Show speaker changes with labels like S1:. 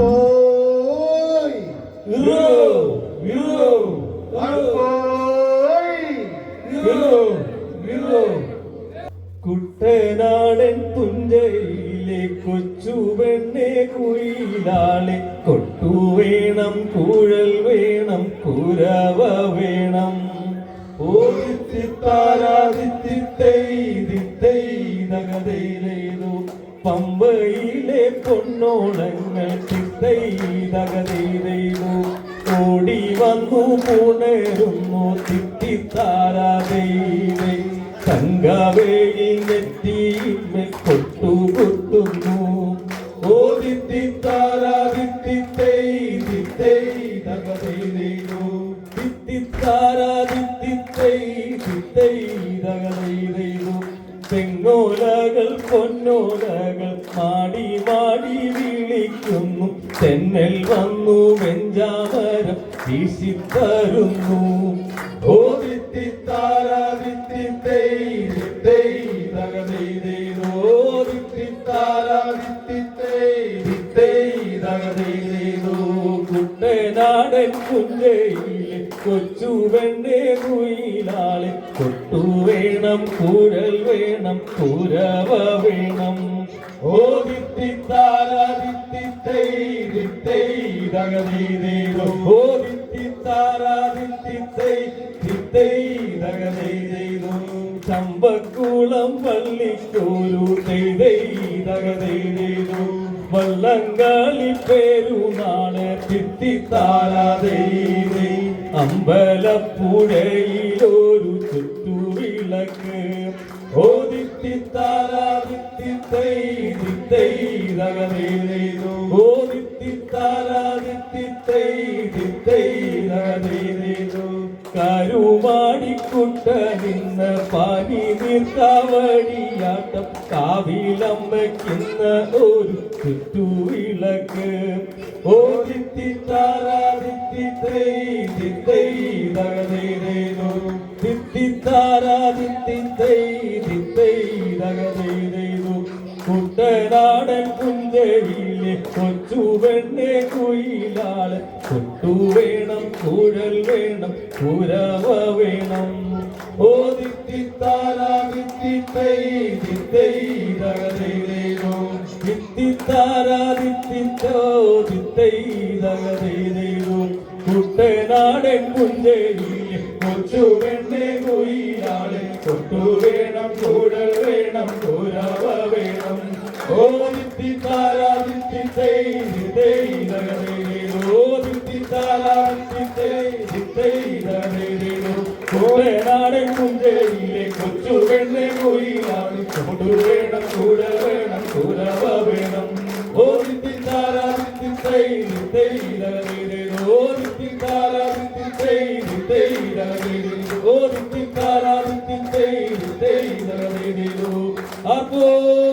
S1: പോയി
S2: കുട്ടനാടൻ പുഞ്ചയിലെ കൊച്ചു പെണ്ണെ കുയിലാളെ ഓദിത്തിത്താരാദിത്തിത്തൈതിത്തൈതകതയിലേതു പമ്പയിലെ പൊന്നോണങ്ങൾ തിത്തൈതകതയിലേതു ഓടി വന്നു പുണരുന്നു തിത്തിത്താരാതയിലെ തങ്കവേയിൽ നെറ്റിയിന്മേൽ കൊട്ടു കൊട്ടുന്നു ഓദിത്തിത്താരാദിത്തിത്തൈതിത്തൈതകതയിലേതു തിത്തിത്താരാദിത്തിത്തൈതിത്തൈതകതയിലേതു തെങ്ങോലകൾ പൊന്നോലകൾ മാടി മാടി വിളിക്കുന്നു തെന്നൽ വന്നു വെഞ്ചാമരം വീശിത്തരുന്നു കുട്ടനാടൻ കുഞ്ഞയിലെ കൊച്ചു വെണ്ണേ കുയിലാളെ കൊട്ടു വേണം കൂരൽ വേണം കുരവ വേണം. ചമ്പക്കുളം പള്ളിക്കോരു തെയ്തൈതകതൈതു വള്ളങ്കളി തിത്തി തിത്തിത്താരാതൈതൈ അമ്പലപ്പുഴയിലൊരു ചുറ്റുവിളക്ക്. ഓദിത്തിത്താരാദിത്തിത്തൈതിത്തൈതകതൈതു ഓദിത്തിത്താരാദിത്തിത്തൈതിത്തൈതകതൈതു കരുമാടിക്കുട്ട നിന്ന് പനി കാവിലമ്മയ്ക്കുന്ന ഒരു ചുറ്റുവിളക്ക്. ഓദിത്തിത്താരാദിത്തിത്തൈതിത്തൈതകതൈതു തിത്തിത്താരാദിത്തിത്തൈതിത്തൈതകതൈതു കുട്ടനാടൻ കുഞ്ചയിലെ കൊച്ചു പെണ്ണെ കുയിലാൾ കൊട്ടു വേണം കുഴൽ വേണം കുരവ വേണം. ഓദിത്തിത്താരാദിത്തിത്തൈതിത്തൈതകതൈതൈതു തിത്തിത്താരാദിത്തിത്തോദിത്തൈതകതൈതൈതു കുട്ടനാടൻ കുഞ്ചേരി കൊച്ചു വെണ്ണെ കുയിലാൾ കൊട്ടു വേണം കൂടൽ വേണം കൂരവ വേണം. കോടനാടൻ കുഞ്ചയിലെ കൊച്ചു വെണ്ണെ കോയിലാണ് കൊട്ടു വേണം കൂട teire, teira, guerreiro, ouro de cara, de teira, guerreiro, ouro de cara, de teire, teira, do amor.